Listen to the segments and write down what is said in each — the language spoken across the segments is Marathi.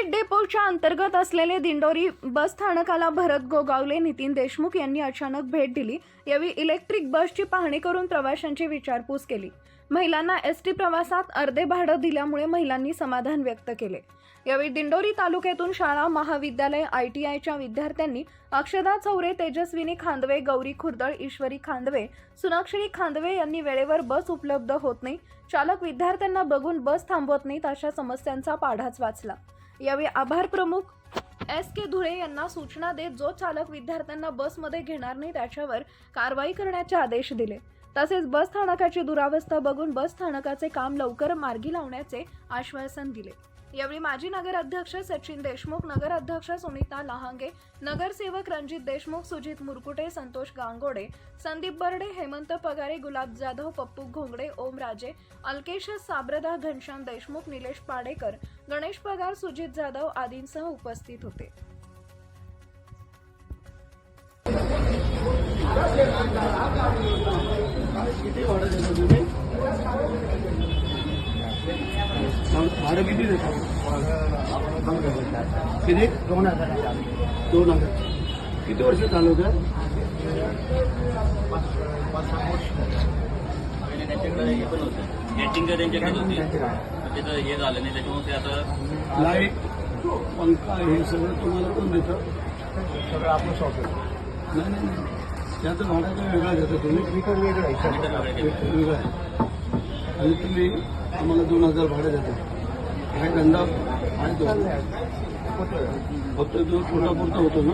नांदेड डेपोच्या अंतर्गत असलेले दिंडोरी बस स्थानकाला भरत गोगावले नितीन देशमुख यांनी अचानक भेट दिली. यावेळी इलेक्ट्रिक बसची पाहणी करून प्रवाशांची विचारपूस केली. महिलांना एस टी प्रवासात अर्धे भाडं दिल्यामुळे महिलांनी समाधान व्यक्त केले. यावेळी दिंडोरी तालुक्यातून शाळा महाविद्यालय आय टी आयच्या विद्यार्थ्यांनी अक्षदा चौरे तेजस्विनी खांदवे गौरी खुर्दळ ईश्वरी खांदवे सुनाक्षरी खांदवे यांनी वेळेवर बस उपलब्ध होत नाही. चालक विद्यार्थ्यांना बघून बस थांबवत नाहीत अशा समस्यांचा पाढाच वाचला. यावेळी आभार प्रमुख एस के धुळे यांना सूचना देत जो चालक विद्यार्थ्यांना बसमध्ये घेणार नाही त्याच्यावर कारवाई करण्याचे आदेश दिले. तसेच बस स्थानकाची दुरावस्था बघून बस स्थानकाचे काम लवकर मार्गी लावण्याचे आश्वासन दिले. यावेळी माजी नगराध्यक्ष सचिन देशमुख नगराध्यक्ष सुनीता लहांगे नगरसेवक रणजित देशमुख सुजित मुरकुटे संतोष गांगोडे संदीप बर्डे हेमंत पगारे गुलाब जाधव पप्पू घोंगडे ओम राजे अल्केश साब्रदा घनश्याम देशमुख निलेश पाडेकर गणेश पगार सुजित जाधव आदींसह उपस्थित होते. भाडं किती देतात किती? दोन हजार. दोन हजार किती वर्ष चालवतात पहिले त्यांच्याकडे हे पण होतं. गॅटिंग त्यांच्याकडे होती. तिथं हे झालं नाही त्याच्यामुळे ते आता लाइट पंखा हे सगळं तुम्हाला कोण देतं? सगळं आपलं शॉप नाही नाही. त्याचं भाडं काय वेगळा देतो तुम्ही. मीटर वेगळं आहे. वेगळं आहे. आणि तुम्ही आम्हाला दोन हजार भाडं देता. काय धंदा फक्त जो छोटा पुरता होतो ना?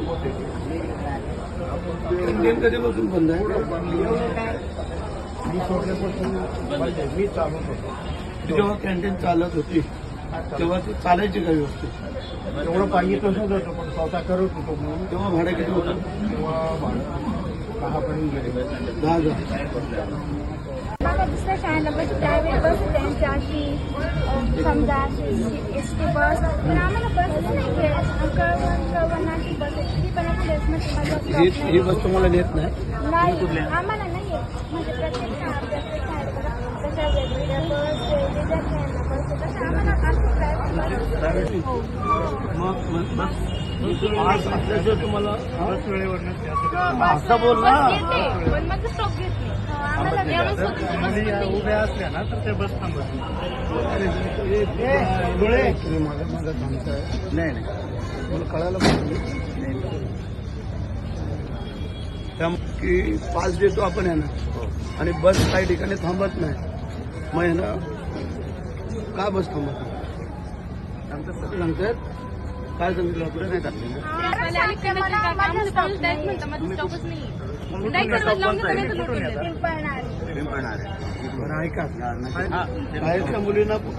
इंडियन कधीपासून बंद आहे? मी सोडल्यापासून. मी चालवत होतो जेव्हा कॅन्टीन चालत होती तेव्हा ती चालायची काय व्यवस्थित एवढं पाहिजे तसंच होतं पण स्वतः करत होतो म्हणून. तेव्हा भाडं किती होतं? तेव्हा भाडं दहापर्यंत गेले. दहा हजार. दुसऱ्या शाळेला बस प्रायव्हेट बस त्यांच्या अशी अ, समजा अशी एस टी बस तर आम्हाला बसच नाही मिळत कळवण कळवण अशी बस आहे ती पण आपली म्हणजे ही। माझं ही बस तुम्हाला नेत नाही नाही आम्हाला नाही। येत म्हणजे प्रत्येक शाळा प्रत्येक शाळेत तशा वेगवेगळ्या बस वेगवेगळ्या खेळायला बस आहे. तशा आम्हाला आमची प्रायव्हेट बस हो. मग मग- मग आज असल्याचं तुम्हाला बस वेळेवर नसते असं हो, बस- असं बोल ना. बस येते, पण माझं स्टॉप घेत नाही. हो, आम्हाला द्यावंच होतं बस मुली नाही. उभ्या असल्या ना तर ते बस थांबत डोळे तुम्ही माझ्या माझा सांगताय नाही नाही मला कळायला पाहिजे त्यामुळे की पास देतो आपण यांना आणि बस काही ठिकाणी थांबत नाही मग यांना का बस थांबत नाही सांगतायत काय सांगितलं आपण नाही टाकलं ऐका शाळेतल्या मुलींना कुठे